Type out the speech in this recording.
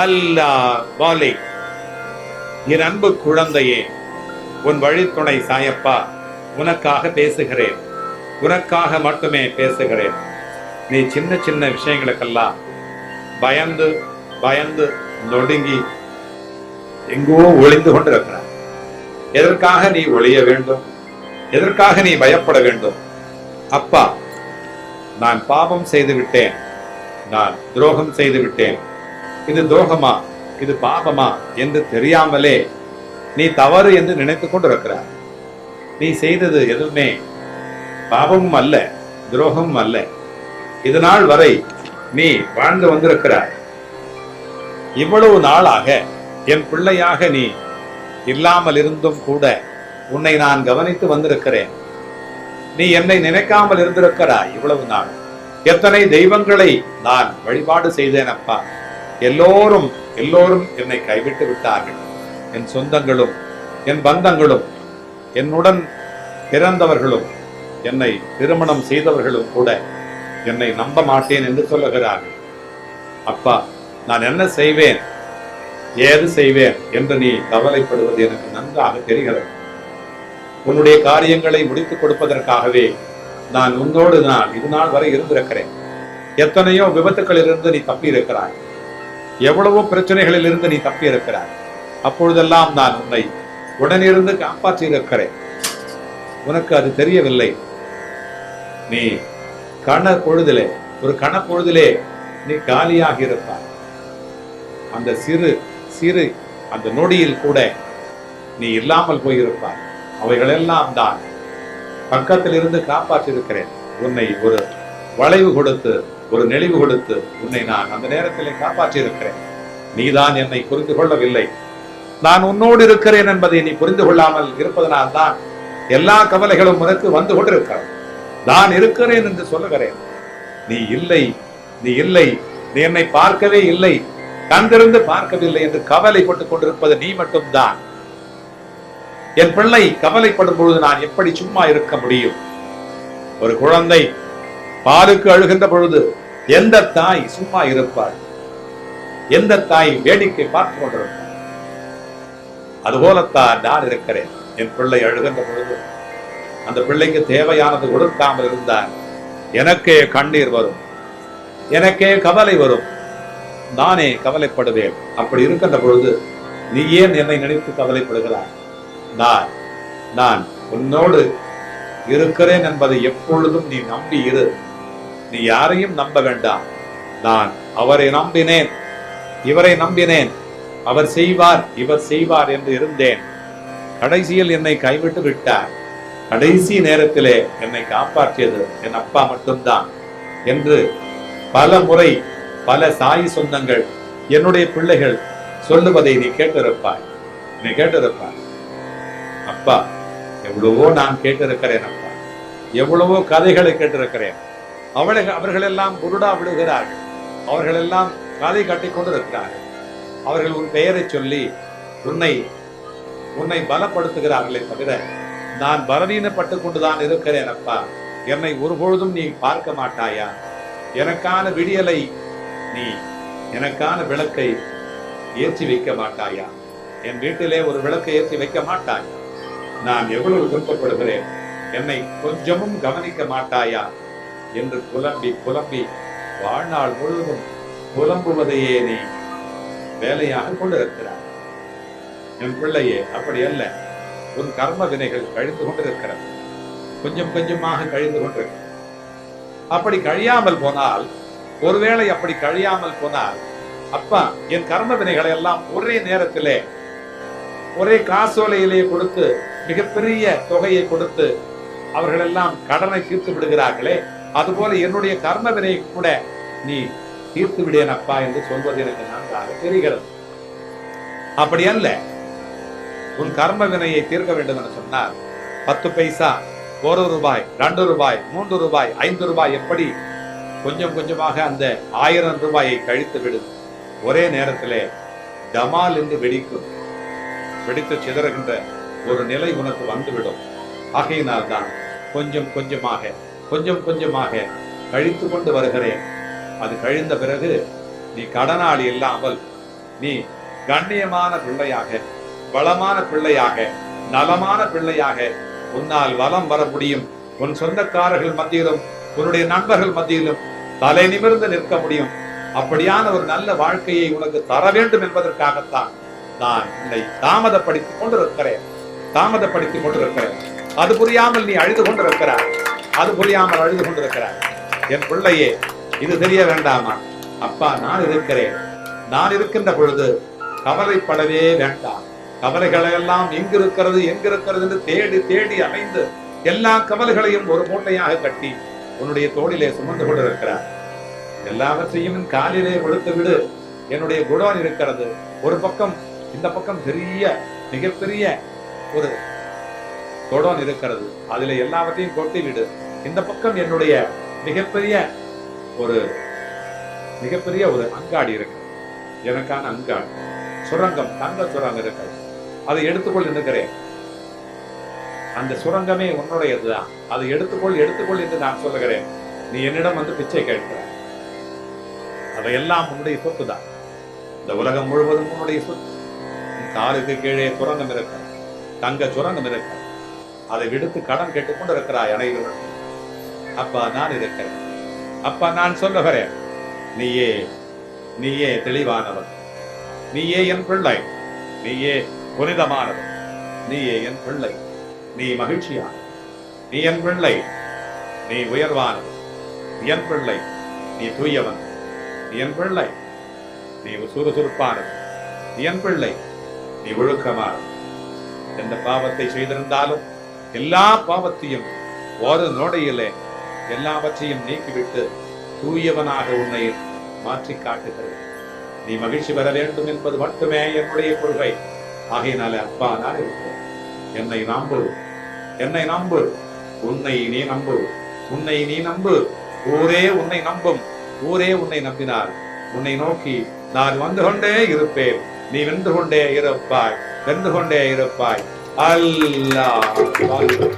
அல்லா வாலி. என் அன்பு குழந்தையே உன் வழித்துணை சாயப்பா உனக்காக பேசுகிறேன். உனக்காக மட்டுமே பேசுகிறேன். நீ சின்ன சின்ன விஷயங்களுக்கெல்லாம் பயந்து பயந்து நொடுங்கி எங்கோ ஒளிந்து கொண்டிருக்கிறார் எதற்காக நீ ஒளிய வேண்டும்? எதற்காக நீ பயப்பட வேண்டும்? அப்பா நான் பாபம் செய்து விட்டேன் நான் துரோகம் செய்து விட்டேன் இது துரோகமா? இது பாபமா என்று தெரியாமலே நீ தவறு என்று நினைத்துக் கொண்டிருக்கிறார் நீ செய்தது எதுவுமே பாபமும் அல்ல துரோகமும் அல்ல. இது நாள் வரை நீ வாழ்ந்து வந்திருக்கிறாய். இவ்வளவு நாளாக என் பிள்ளையாக நீ இல்லாமல் இருந்தும் கூட உன்னை நான் கவனித்து வந்திருக்கிறேன். நீ என்னை நினைக்காமல் இருந்திருக்கிறாய் இவ்வளவு நாள். எத்தனை தெய்வங்களை நான் வழிபாடு செய்தேன் அப்பா எல்லோரும் எல்லோரும் என்னை கைவிட்டு விட்டார்கள். என் சொந்தங்களும் என் பந்தங்களும் என்னுடன் பிறந்தவர்களும் என்னை திருமணம் செய்தவர்களும் கூட என்னை நம்ப மாட்டேன் என்று சொல்லுகிறார்கள். அப்பா நான் என்ன செய்வேன்? ஏது செய்வேன் என்று நீ கவலைப்படுவது எனக்கு நன்றாக தெரிகிறது. உன்னுடைய காரியங்களை முடித்துக் கொடுப்பதற்காகவே நான் உன்னோடு நான் இது நாள் வரை இருந்திருக்கிறேன். எத்தனையோ விபத்துக்களிலிருந்து நீ தப்பி இருக்கிறாய் எவ்வளவோ பிரச்சனைகளில் இருந்து நீ தப்பி இருக்கிறாய் அப்பொழுதெல்லாம் நான் உன்னை உடனிருந்து காப்பாற்றி இருக்கிறேன் உனக்கு அது தெரியவில்லை. நீ கண பொழுதிலே ஒரு கண பொழுதிலே நீ காலியாக இருப்பாய். அந்த சிறு சிறு அந்த நொடியில் கூட நீ இல்லாமல் போயிருப்பாய். அவைகளெல்லாம் தான் பக்கத்தில் இருந்து காப்பாற்றிருக்கிறேன் உன்னை ஒரு வளைவு கொடுத்து ஒரு நெளிவு கொடுத்து உன்னை நான் அந்த நேரத்திலே காப்பாற்றியிருக்கிறேன். நீதான் என்னை புரிந்து கொள்ளவில்லை. நான் உன்னோடு இருக்கிறேன் என்பதை நீ புரிந்து கொள்ளாமல் இருப்பதனால் தான் எல்லா கவலைகளும் உனக்கு வந்து கொண்டிருக்கிறது. நான் இருக்கிறேன் என்று சொல்லுகிறேன். நீ இல்லை நீ இல்லை நீ என்னை பார்க்கவே இல்லை கண்டிருந்து பார்க்கவில்லை என்று கவலைப்பட்டுக் கொண்டிருப்பது நீ மட்டும்தான். என் பிள்ளை கவலைப்படும் பொழுது நான் எப்படி சும்மா இருக்க முடியும்? ஒரு குழந்தை பாலுக்கு அழுகின்ற பொழுது எந்த தாய் சும்மா இருப்பாள்? எந்த தாய் வேடிக்கை பார்த்து கொண்டிருப்பார் அதுபோலத்தான் நான் இருக்கிறேன். என் பிள்ளை அழுகின்ற பொழுது அந்த பிள்ளைக்கு தேவையானது கொடுக்காமல் இருந்தால் எனக்கே கண்ணீர் வரும். எனக்கே கவலை வரும். நானே கவலைப்படுவேன். அப்படி இருக்கின்ற பொழுது நீ ஏன் என்னை நினைத்து கவலைப்படுகிறாய்? நான் நான் உன்னோடு இருக்கிறேன் என்பதை எப்பொழுதும் நீ நம்பி இரு. நீ யாரையும் நம்ப வேண்டாம். நான் அவரை நம்பினேன். இவரை நம்பினேன். அவர் செய்வார் இவர் செய்வார் என்று இருந்தேன். கடைசியில் என்னை கைவிட்டு விட்டார். கடைசி நேரத்திலே என்னை காப்பாற்றியது என் அப்பா மட்டும்தான் என்று பல முறை பல சாய் சொந்தங்கள் என்னுடைய பிள்ளைகள் சொல்லுவதை நீ கேட்டிருப்பாய். நீ கேட்டிருப்பாய். அப்பா எவ்வளவோ நான் கேட்டிருக்கிறேன் அப்பா. எவ்வளவோ கதைகளை கேட்டிருக்கிறேன். அவளை அவர்களெல்லாம் புருடா விடுகிறார்கள். அவர்களெல்லாம் காதை கட்டிக் கொண்டிருக்கிறார்கள். அவர்கள் உன் பெயரை சொல்லி உன்னை உன்னை பலப்படுத்துகிறார்களே தவிர நான் பலவீனப்பட்டு கொண்டுதான் இருக்கிறேன் அப்பா. என்னை ஒருபொழுதும் நீ பார்க்க மாட்டாயா? எனக்கான விடியலை நீ எனக்கான விளக்கை ஏற்றி வைக்க மாட்டாயா? என் வீட்டிலே ஒரு விளக்கை ஏற்றி வைக்க மாட்டாயா? நான் எவ்வளவு விருப்பப்படுகிறேன்? என்னை கொஞ்சமும் கவனிக்க மாட்டாயா? என்று புலம்பி புலம்பி வாழ்நாள் முழுவதும் புலம்புவதையே நீ வேலையாக கொண்டிருக்கிறார் என் பிள்ளையே அப்படி அல்ல. உன் கர்ம வினைகள் கழிந்து கொண்டிருக்கிறது. கொஞ்சம் கொஞ்சமாக கழிந்து கொண்டிருக்கிறது அப்படி கழியாமல் போனால் ஒருவேளை அப்படி கழியாமல் போனால் அப்பா என் கர்ம வினைகளை எல்லாம் ஒரே நேரத்திலே ஒரே காசோலையிலே கொடுத்து மிகப்பெரிய தொகையை கொடுத்து அவர்கள் எல்லாம் கடனை தீர்த்து விடுகிறார்களே அதுபோல என்னுடைய கர்ம வினையை கூட நீ தீர்த்து விடேன் அப்பா என்று சொல்வது எனக்கு நன்றாக தெரிகிறது. அப்படி அல்ல. உன் கர்ம வினையை தீர்க்க வேண்டும் என்று சொன்னால் பத்து பைசா ஒரு ரூபாய் ரெண்டு ரூபாய் மூன்று ரூபாய் ஐந்து ரூபாய் எப்படி கொஞ்சம் கொஞ்சமாக அந்த ஆயிரம் ரூபாயை கழித்து விடும். ஒரே நேரத்திலே டமால் என்று வெடிக்கும். வெடித்து சிதறுகின்ற ஒரு நிலை உனக்கு வந்துவிடும். ஆகையினால் தான் கொஞ்சம் கொஞ்சமாக கொஞ்சம் கொஞ்சமாக கழித்து கொண்டு வருகிறேன். அது கழிந்த பிறகு நீ கடனாளி இல்லாமல் நீ கண்ணியமான பிள்ளையாக வளமான பிள்ளையாக நலமான பிள்ளையாக உன்னால் வலம் வர முடியும். உன் சொந்தக்காரர்கள் மத்தியிலும் உன்னுடைய நண்பர்கள் மத்தியிலும் தலை நிமிர்ந்து நிற்க முடியும். அப்படியான ஒரு நல்ல வாழ்க்கையை உனக்கு தர வேண்டும் என்பதற்காகத்தான் நான் உன்னை தாமதப்படுத்திக் கொண்டிருக்கிறேன். தாமதப்படுத்திக் கொண்டிருக்கிறேன். அது புரியாமல் நீ அழுது கொண்டிருக்கிறாய். அது புரியாமல் அழுது கொண்டிருக்கிறார் என் பிள்ளையே இது தெரிய வேண்டாமா? அப்பா நான் இருக்கிறேன். நான் இருக்கின்ற பொழுது கவலைப்படவே வேண்டாம். கவலைகளை எல்லாம் எங்கிருக்கிறது என்று தேடி தேடி அலைந்து எல்லா கவலைகளையும் ஒரு மூட்டையாக கட்டி உன்னுடைய தோளிலே சுமந்து கொண்டிருக்கிறார். எல்லாவற்றையும் என் காலிலே கொடுத்து விடு என்னுடைய குடோன் இருக்கிறது. ஒரு பக்கம் இந்த பக்கம் பெரிய மிகப்பெரிய ஒரு குடோன் இருக்கிறது. அதுல எல்லாவற்றையும் கொட்டி விடு இந்த பக்கம் என்னுடைய மிகப்பெரிய ஒரு மிகப்பெரிய ஒரு அங்காடி இருக்கு. எனக்கான அங்காடி. சுரங்கம் தங்க சுரங்கம் இருக்கு. அதை எடுத்துக்கொள் இருக்கிறேன். அந்த சுரங்கமே உன்னுடையதுதான். அதை எடுத்துக்கொள் எடுத்துக்கொள் என்று நான் சொல்லுகிறேன். நீ என்னிடம் வந்து பிச்சை கேட்கிறாய் அதையெல்லாம் உன்னுடைய சொத்து தான் இந்த உலகம் முழுவதும் உன்னுடைய சொத்து. காருக்கு காலுக்கு கீழே சுரங்கம் இருக்க. தங்க சுரங்கம் இருக்க. அதை விடுத்து கடன் கேட்டுக்கொண்டு இருக்கிறாய் அனைவரும். அப்பா நான் இருக்கிறேன். அப்பா நான் சொல்லுகிறேன். நீயே நீயே தெளிவானவன். நீயே என் பிள்ளை. நீயே புனிதமானவன். நீயே என் பிள்ளை. நீ மகிழ்ச்சியான. நீ என் பிள்ளை. நீ உயர்வானவன். நீ என் பிள்ளை. நீ தூயவன். நீ என் பிள்ளை. நீ சுறுசுறுப்பானவன். நீ என் பிள்ளை. நீ ஒழுக்கமானவன். எந்த பாவத்தை செய்திருந்தாலும் எல்லா பாவத்தையும் ஒரு நொடியிலே எல்லாவற்றையும் நீக்கிவிட்டு தூயவனாக உன்னை மாற்றி காட்டுகிறது நீ மகிழ்ச்சி பெற வேண்டும் என்பது மட்டுமே என்னுடைய கொள்கை. ஆகையினால அப்பா நான் இருக்கிறேன் என்னை நம்பு. என்னை நம்பு. உன்னை நீ நம்பு. உன்னை நீ நம்பு. ஊரே உன்னை நம்பும். ஊரே உன்னை நம்பினார். உன்னை நோக்கி நான் வந்து கொண்டே இருப்பேன். நீ வென்று கொண்டே இருப்பாய். வென்று கொண்டே இருப்பாய். அல்லாஹ்.